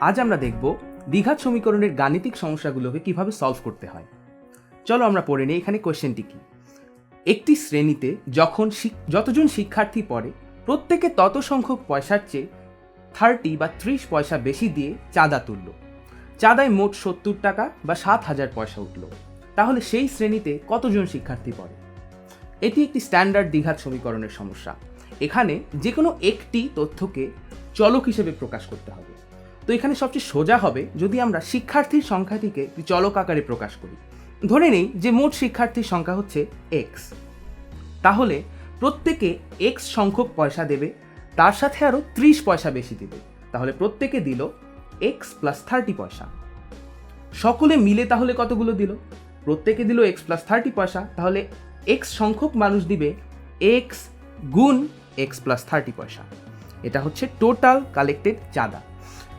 আজ আমরা দেখব দ্বিঘাত সমীকরণের গাণিতিক সমস্যাগুলোকে কীভাবে সলভ করতে হয়। চলো আমরা পড়ে নিই এখানে কোয়েশ্চেনটি কি? একটি শ্রেণীতে যখন যতজন শিক্ষার্থী পড়ে, প্রত্যেকে তত সংখ্যক পয়সার চেয়ে থার্টি বা ত্রিশ পয়সা বেশি দিয়ে চাঁদা তুলল। চাঁদায় মোট সত্তর টাকা বা সাত হাজার পয়সা উঠল। তাহলে সেই শ্রেণীতে কতজন শিক্ষার্থী পড়ে? এটি একটি স্ট্যান্ডার্ড দ্বিঘাত সমীকরণের সমস্যা। এখানে যে কোনো একটি তথ্যকে চলক হিসেবে প্রকাশ করতে হবে। তো এখানে সবচেয়ে সোজা হবে যদি আমরা শিক্ষার্থীর সংখ্যাটিকে চলক আকারে প্রকাশ করি। ধরে নেই যে মোট শিক্ষার্থীর সংখ্যা হচ্ছে এক্স তাহলে প্রত্যেকে এক্স সংখ্যক পয়সা দেবে, তার সাথে আরও ত্রিশ পয়সা বেশি দেবে। তাহলে প্রত্যেকে দিল এক্স প্লাস থার্টি পয়সা। সকলে মিলে তাহলে কতগুলো দিল? প্রত্যেকে দিল এক্স প্লাস থার্টি পয়সা, তাহলে এক্স সংখ্যক মানুষ দিবে এক্স গুণ এক্স প্লাস থার্টি পয়সা। এটা হচ্ছে টোটাল কালেক্টেড চাঁদা।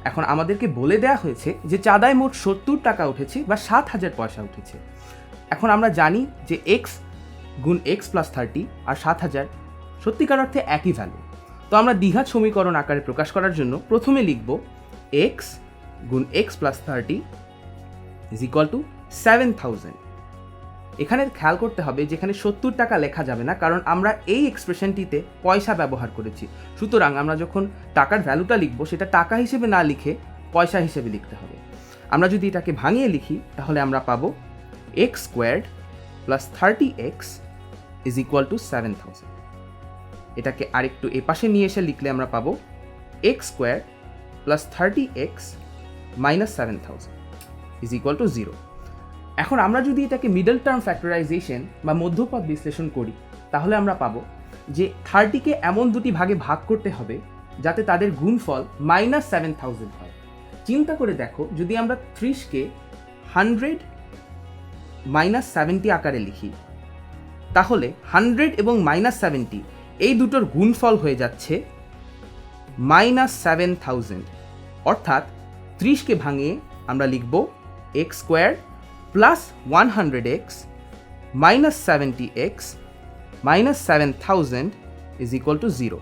এখন আমাদেরকে বলে দেওয়া হয়েছে যে চাঁদায় মোট সত্তর টাকা উঠেছে বা সাত হাজার পয়সা উঠেছে। এখন আমরা জানি যে এক্স গুণ এক্স প্লাস থার্টি আর সাত হাজার সত্যিকার অর্থে একই ভ্যালু তো আমরা দ্বিঘাত সমীকরণ আকারে প্রকাশ করার জন্য প্রথমে লিখব এক্স গুণ X plus thirty is equal to seven thousand এখানে খেয়াল করতে হবে যেখানে সত্তর টাকা লেখা যাবে না, কারণ আমরা এই এক্সপ্রেশনটিতে পয়সা ব্যবহার করেছি। সুতরাং আমরা যখন টাকার ভ্যালুটা লিখব, সেটা টাকা হিসেবে না লিখে পয়সা হিসেবে লিখতে হবে। আমরা যদি এটাকে ভাঙিয়ে লিখি, তাহলে আমরা পাবো X squared plus thirty X is equal to seven thousand এটাকে আরেকটু এপাশে নিয়ে এসে লিখলে আমরা পাবো X square plus thirty X minus seven thousand is equal to zero এখন আমরা যদি এটাকে মিডল টার্ম ফ্যাক্টরাইজেশন বা মধ্যপদ বিশ্লেষণ করি, তাহলে আমরা পাবো যে থার্টিকে এমন দুটি ভাগে ভাগ করতে হবে যাতে তাদের গুণফল মাইনাস সেভেন থাউজেন্ড হয়। চিন্তা করে দেখো, যদি আমরা ত্রিশকে হান্ড্রেড মাইনাস সেভেন্টি আকারে লিখি, তাহলে হান্ড্রেড এবং মাইনাস সেভেন্টি এই দুটোর গুণফল হয়ে যাচ্ছে মাইনাস সেভেন থাউজেন্ড অর্থাৎ ত্রিশকে ভাঙিয়ে আমরা লিখব X square plus one hundred X minus seventy X minus seven thousand is equal to zero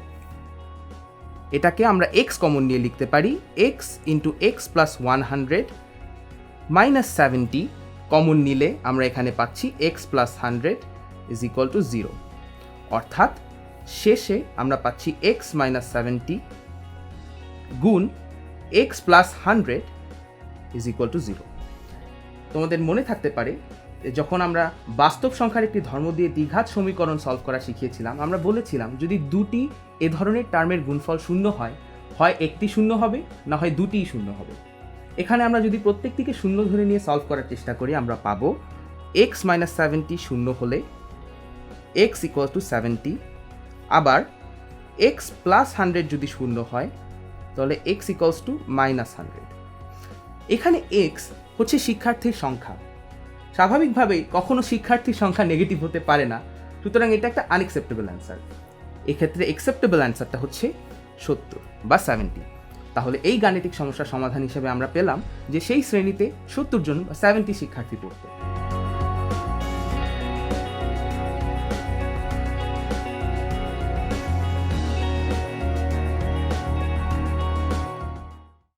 এটাকে আমরা এক্স কমন নিয়ে লিখতে পারি X into X plus one hundred minus seventy common নিলে আমরা এখানে পাচ্ছি X plus hundred is equal to zero অর্থাৎ শেষে আমরা পাচ্ছি এক্স মাইনাস সেভেন্টি গুণ X plus hundred is equal to zero তোমাদের মনে থাকতে পারে যখন আমরা বাস্তব সংখ্যার একটি ধর্ম দিয়ে দ্বিঘাত সমীকরণ সলভ করা শিখিয়েছিলাম, আমরা বলেছিলাম, যদি দুটি এ ধরনের টার্মের গুণফল শূন্য হয় হয় একটি শূন্য হবে, না হয় দুটিই শূন্য হবে। এখানে আমরা যদি প্রত্যেকটিকে শূন্য ধরে নিয়ে সলভ করার চেষ্টা করি, আমরা পাবো এক্স মাইনাস সেভেন্টি শূন্য হলে এক্স ইকুয়াল টু সেভেন্টি আবার এক্স প্লাস হান্ড্রেড যদি শূন্য হয়, তাহলে X equals to minus hundred এখানে এক্স হচ্ছে শিক্ষার্থীর সংখ্যা। স্বাভাবিকভাবেই কখনো শিক্ষার্থীর সংখ্যা নেগেটিভ হতে পারে না, সুতরাং এটা একটা আনএক্সেপ্টেবল অ্যান্সার এক্ষেত্রে অ্যাকসেপ্টেবল অ্যান্সারটা হচ্ছে সত্তর বা সেভেন্টি তাহলে এই গাণিতিক সমস্যার সমাধান হিসেবে আমরা পেলাম যে সেই শ্রেণীতে সত্তর জন বা সেভেন্টি শিক্ষার্থী পড়তো।